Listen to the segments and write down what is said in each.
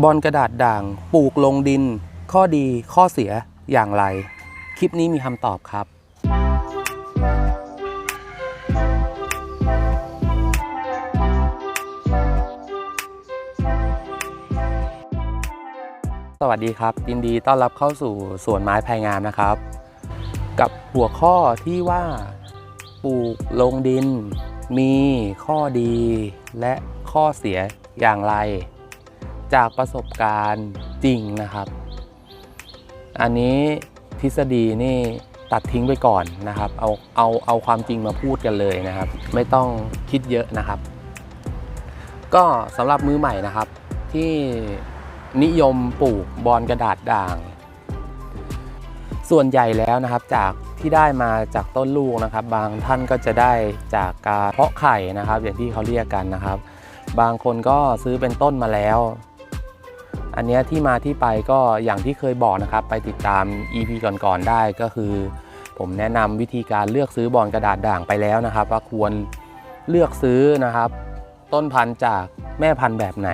บอลกระดาษด่างปลูกลงดิน ข้อดีข้อเสียอย่างไร คลิปนี้มีคำตอบครับ สวัสดีครับยินดีต้อนรับเข้าสู่สวนไม้ภายงามนะครับ กับหัวข้อที่ว่าปลูกลงดิน มีข้อดีและข้อเสียอย่างไร จากประสบการณ์จริงนะครับ อันนี้ทฤษฎีนี่ตัดทิ้งไปก่อนนะครับ เอาเอาเอาความจริงมาพูดกันเลยนะครับ ไม่ต้องคิดเยอะนะครับ ก็สำหรับมือใหม่นะครับ ที่นิยมปลูกบอลกระดาษด่าง ส่วนใหญ่แล้วนะครับจากที่ได้มาจากต้นลูกนะครับ บางท่านก็จะได้จากการเพาะไข่นะครับ อย่างที่เขาเรียกกันนะครับ บางคนก็ซื้อเป็นต้นมาแล้ว อันเนี้ยที่มาที่ไปก็อย่างที่เคยบอกนะครับ ไปติดตาม EP ก่อนๆได้ก็คือ ผมแนะนำวิธีการเลือกซื้อบอลกระดาษด่างไปแล้วนะครับ ว่าควรเลือกซื้อนะครับ ต้นพันธุ์จากแม่พันธุ์แบบไหน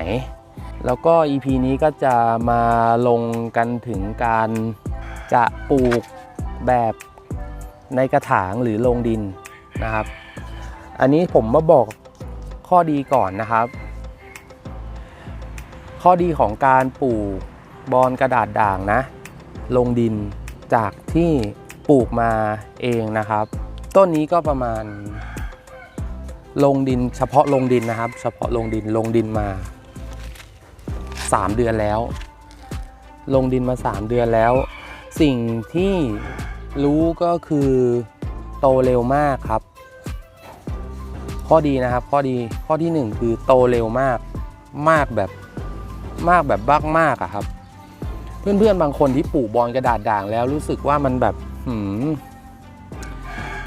แล้วก็ EP นี้ก็จะมาลงกันถึงการจะปลูกแบบในกระถางหรือลงดินนะครับ อันนี้ผมมาบอกข้อดีก่อนนะครับ ข้อดีของการปลูกบอลกระดาษด่างนะ ลงดินจากที่ปลูกมาเองนะครับ ต้นนี้ก็ประมาณ ลงดินเฉพาะลงดินนะครับ เฉพาะลงดินลงดินมา 3 เดือนแล้ว ลงดินมา 3 เดือนแล้ว สิ่งที่รู้ก็คือโตเร็วมากครับ ข้อดีนะครับข้อดีข้อทีหนึ่1 คือโตเร็วมากมากแบบ มากแบบบ้กมากอะครับ เพื่อนๆบางคนที่ปลูกบอลกระดาษด่างแล้วรู้สึกว่ามันแบบหืม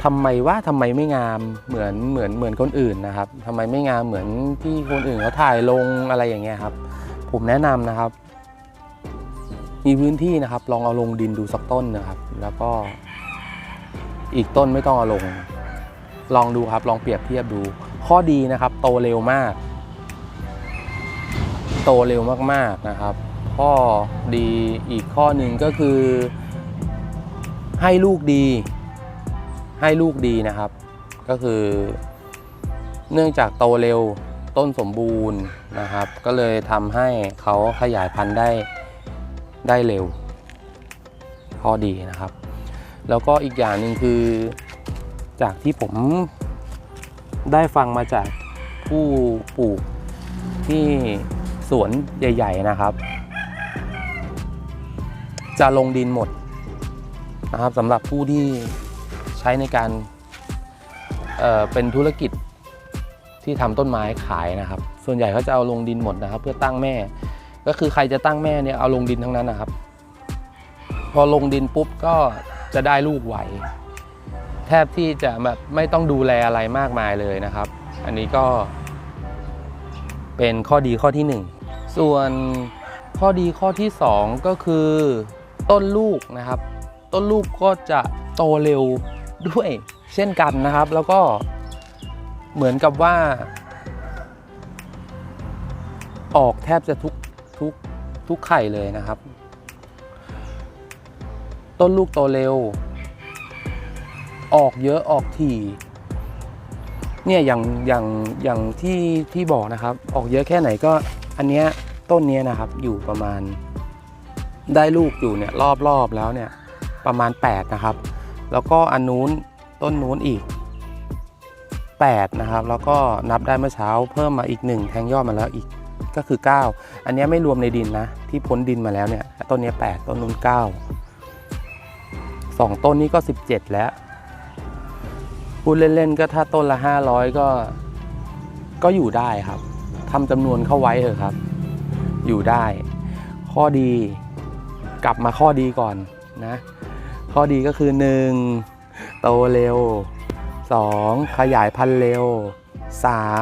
ทำไมว่าทำไมไม่งามเหมือนเหมือนเหมือนคนอื่นนะครับทำไมไม่งามเหมือนที่คนอื่นเขาถ่ายลงอะไรอย่างเงี้ยครับ ผมแนะนำนะครับ มีพื้นที่นะครับ ลองเอาลงดินดูสักต้นนะครับ แล้วก็ อีกต้นไม่ต้องเอาลง ลองดูครับ ลองเปรียบเทียบดู ข้อดีนะครับ โตเร็วมาก โตเร็วมากๆนะครับ ข้อดีอีกข้อหนึ่งก็คือ ให้ลูกดี ให้ลูกดีนะครับ ก็คือ เนื่องจากโตเร็วต้นสมบูรณ์นะครับ ก็เลยทำให้เขาขยายพันธุ์ได้ได้เร็ว ข้อดีนะครับ แล้วก็อีกอย่างหนึ่งคือจากที่ผมได้ฟังมาจากผู้ปลูกที่ สวนใหญ่ ๆนะครับ จะลงดินหมดนะครับสำหรับผู้ที่ใช้ในการเเป็นธุรกิจที่ทำต้นไม้ขายนะครับ ส่วนใหญ่เขาจะเอาลงดินหมดนะครับ เพื่อตั้งแม่ ก็คือใครจะตั้งแม่เนี่ยเอาลงดินทั้งนั้นนะครับ พอลงดินปุ๊บก็จะได้ลูกไหวแทบที่จะแบบไม่ต้องดูแลอะไรมากมายเลยนะครับ อันนี้ก็เป็นข้อดีข้อที่ 1 ส่วนข้อดีข้อที่ 2 ก็คือต้นลูกนะครับ ต้นลูกก็จะโตเร็วด้วยเช่นกันนะครับ แล้วก็เหมือนกับว่า ออกแทบจะทุกทุกทุกไข่เลยนะครับ ต้นลูกโตเร็ว ออกเยอะออกถี่เนี่ยอย่างอย่างอย่างที่ที่บอกนะครับ ออกเยอะแค่ไหนก็ อันเนี้ยต้นเนี้ยนะครับอยู่ประมาณได้ลูกอยู่เนี่ยรอบรอบแล้วเนี่ยประมาณ 8 นะครับ แล้วก็อันนู้นต้นนู้นอีก 8 นะครับ แล้วก็นับได้เมื่อเช้าเพิ่มมาอีก 1 แทงยอดมาแล้วอีกก็คือ 9 อันนี้ไม่รวมในดินนะ ที่พ้นดินมาแล้วเนี่ยต้นนี้ 8 ต้นนู้น9สองต้นนี้ก็ 17 แล้วพูดเล่นๆก็ถ้าต้นละ 500 ก็ก็อยู่ได้ครับ ทำจำนวนเข้าไว้เถอะครับ อยู่ได้ ข้อดีกลับมาข้อดีก่อนนะ ข้อดีก็คือ 1. โตเร็ว 2. ขยายพันธุ์เร็ว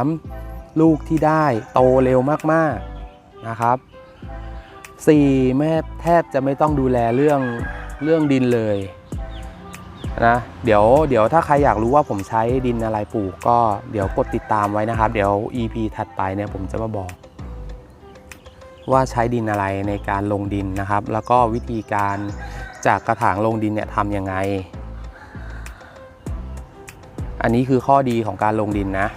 3. ลูกที่ได้โตเร็วมากๆนะครับ 4. แม่แทบจะไม่ต้องดูแลเรื่องเรื่องดินเลย นะเดี๋ยวเดี๋ยวถ้าใครอยากรู้ว่าผมใช้ดินอะไรปลูกก็เดี๋ยวกดติดตามไว้นะครับ เดี๋ยว EP ถัดไปเนี่ยผมจะมาบอก ว่าใช้ดินอะไรในการลงดินนะครับ แล้วก็วิธีการจากกระถางลงดินเนี่ยทำยังไง อันนี้คือข้อดีของการลงดินนะ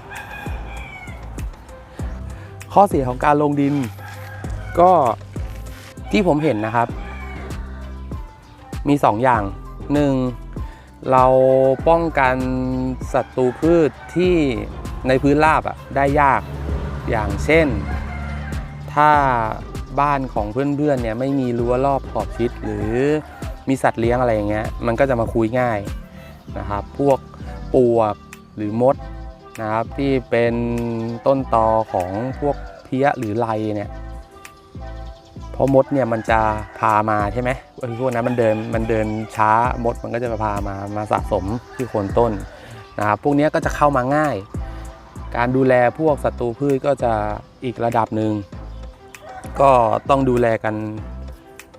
ข้อเสียของการลงดิน ก็ที่ผมเห็นนะครับ มี 2ออย่าง 1. เราป้องกันศัตรูพืชที่ในพื้นราบอะได้ยากอย่างเช่น ถ้าบ้านของเพื่อนๆเนี่ยไม่มีรั้วรอบขอบชิดหรือมีสัตว์เลี้ยงอะไรอย่างเงี้ยมันก็จะมาคุยง่ายนะครับพวกปลวกหรือมดนะครับที่เป็นต้นตอของพวกเพี้ยหรือไรเนี่ยเพราะมดเนี่ยมันจะพามาใช่ไหม พวกนั้นมันเดินมันเดินช้ามดมันก็จะพามามาสะสมที่โคนต้นนะครับพวกนี้ก็จะเข้ามาง่าย การดูแลพวกศัตรูพืชก็จะอีกระดับหนึ่งก็ต้องดูแลกัน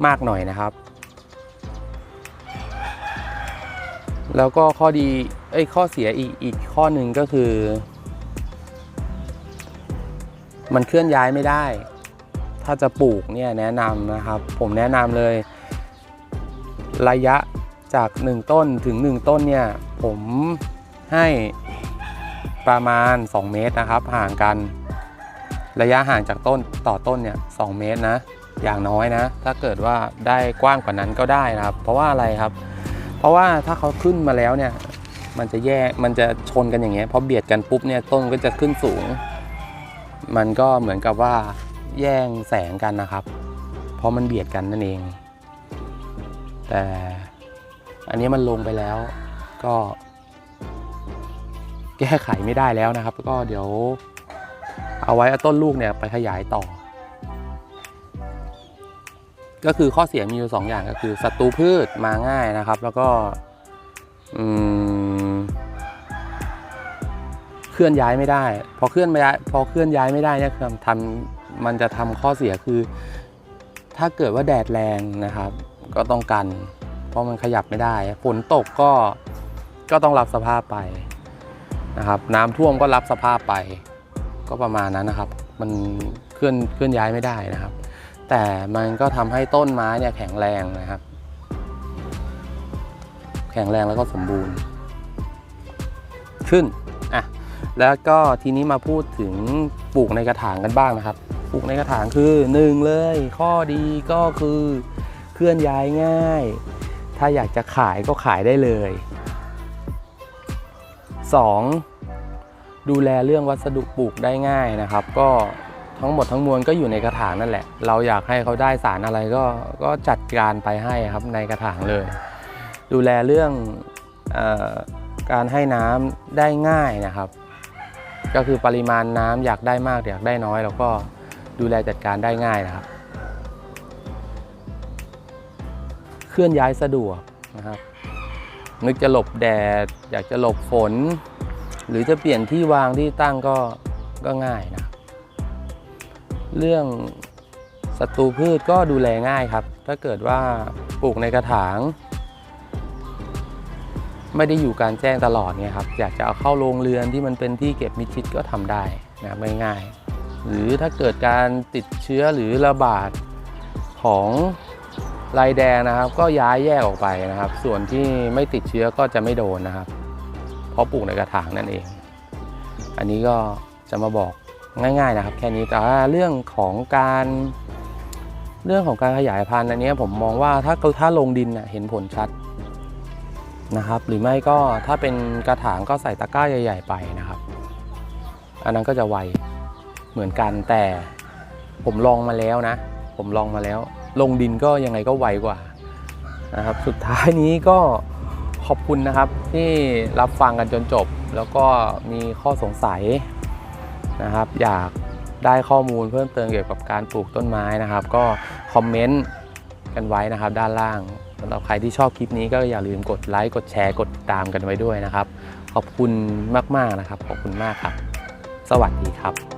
มากหน่อยนะครับ แล้วก็ข้อดีเอ้ยข้อเสียอีกอีกข้อหนึ่งก็คือ มันเคลื่อนย้ายไม่ได้ ถ้าจะปลูกเนี่ยแนะนำนะครับ ผมแนะนำเลย ระยะจาก 1 ต้นถึง 1 ต้นเนี่ยผมให้ประมาณ 2 เมตรนะครับ ห่างกัน ระยะห่างจากต้นต่อต้นเนี่ยสเมตรนะ อย่างน้อยนะ ถ้าเกิดว่าได้กว้างกว่านั้นก็ได้นะครับ เพราะว่าอะไรครับ เพราะว่าถ้าเขาขึ้นมาแล้วเนี่ยมันจะแยกมันจะชนกันอย่างเงี้ยพอเบียดกันปุ๊บเนี่ยต้นก็จะขึ้นสูง มันก็เหมือนกับว่าแย่งแสงกันนะครับ เพราะมันเบียดกันนั่นเอง แต่อันนี้มันลงไปแล้วก็แก้ไขไม่ได้แล้วนะครับ ก็เดี๋ยวเอาไว้อาต้นลูกเนี่ยไปขยายต่อ ก็คือข้อเสียมีอยู่สองอย่างก็คือศัตรูพืชมาง่ายนะครับ แล้วก็เคลื่อนย้ายไม่ได้ พอเคลื่อนไม่ได้พอเคลื่อนย้ายไม่ได้เนี่ยทำมันจะทำข้อเสียคือ ถ้าเกิดว่าแดดแรงนะครับ ก็ต้องกัน เพราะมันขยับไม่ได้ฝนตกก็ก็ต้องรับสภาพไปนะครับ น้ำท่วมก็รับสภาพไป ก็ประมาณนั้นนะครับ มันเคลื่อนเคลื่อนย้ายไม่ได้นะครับ แต่มันก็ทำให้ต้นไม้เนี่ยแข็งแรงนะครับ แข็งแรงแล้วก็สมบูรณ์ ขึ้นอะแล้วก็ทีนี้มาพูดถึงปลูกในกระถางกันบ้างนะครับ ปลูกในกระถางคือหนึ่งเลย ข้อดีก็คือ เคลื่อนย้ายง่าย ถ้าอยากจะขายก็ขายได้เลย 2. ดูแลเรื่องวัสดุปลูกได้ง่ายนะครับ ก็ทั้งหมดทั้งมวลก็อยู่ในกระถางนั่นแหละ เราอยากให้เขาได้สารอะไรก็ก็จัดการไปให้ครับในกระถางเลย ดูแลเรื่องออการให้น้ำได้ง่ายนะครับ ก็คือปริมาณน้ำอยากได้มากอยากได้น้อยเราก็ดูแลจัดการได้ง่ายนะครับ เคลื่อนย้ายสะดวกนะครับนึกจะหลบแดด อยากจะหลบฝน หรือจะเปลี่ยนที่วางที่ตั้งก็ก็ง่ายนะเรื่องศัตรูพืชก็ดูแลง่ายครับ ถ้าเกิดว่าปลูกในกระถาง ไม่ได้อยู่การแจ้งตลอดเนี่ยครับ อยากจะเอาเข้าโรงเรือนที่มันเป็นที่เก็บมิดชิดก็ทำได้นะครับง่ายๆหรือถ้าเกิดการติดเชื้อหรือระบาดของ ลายแดงนะครับ ก็ย้ายแยกออกไปนะครับ ส่วนที่ไม่ติดเชื้อก็จะไม่โดนนะครับ เพราะปลูกในกระถางนั่นเอง อันนี้ก็จะมาบอกง่าย ๆนะครับ แค่นี้แต่ว่าเรื่องของการเรื่องของการขยายพันธุ์อันนี้ผมมองว่าถ้าถ้าลงดินเห็นผลชัดนะครับ หรือไม่ก็ถ้าเป็นกระถางก็ใส่ตะกร้าใหญ่ ๆ ไปนะครับ อันนั้นก็จะไวเหมือนกันแต่ผมลองมาแล้วนะ ผมลองมาแล้ว ลงดินก็ยังไงก็ไวกว่านะครับ สุดท้ายนี้ก็ขอบคุณนะครับที่รับฟังกันจนจบ แล้วก็มีข้อสงสัยนะครับ อยากได้ข้อมูลเพิ่มเติมเกี่ยวกับการปลูกต้นไม้นะครับ ก็คอมเมนต์กันไว้นะครับ ด้านล่างสำหรับใครที่ชอบคลิปนี้ก็อย่าลืมกดไลค์กดแชร์กดติดตามกันไว้ด้วยนะครับ ขอบคุณมากๆนะครับ ขอบคุณมากครับ สวัสดีครับ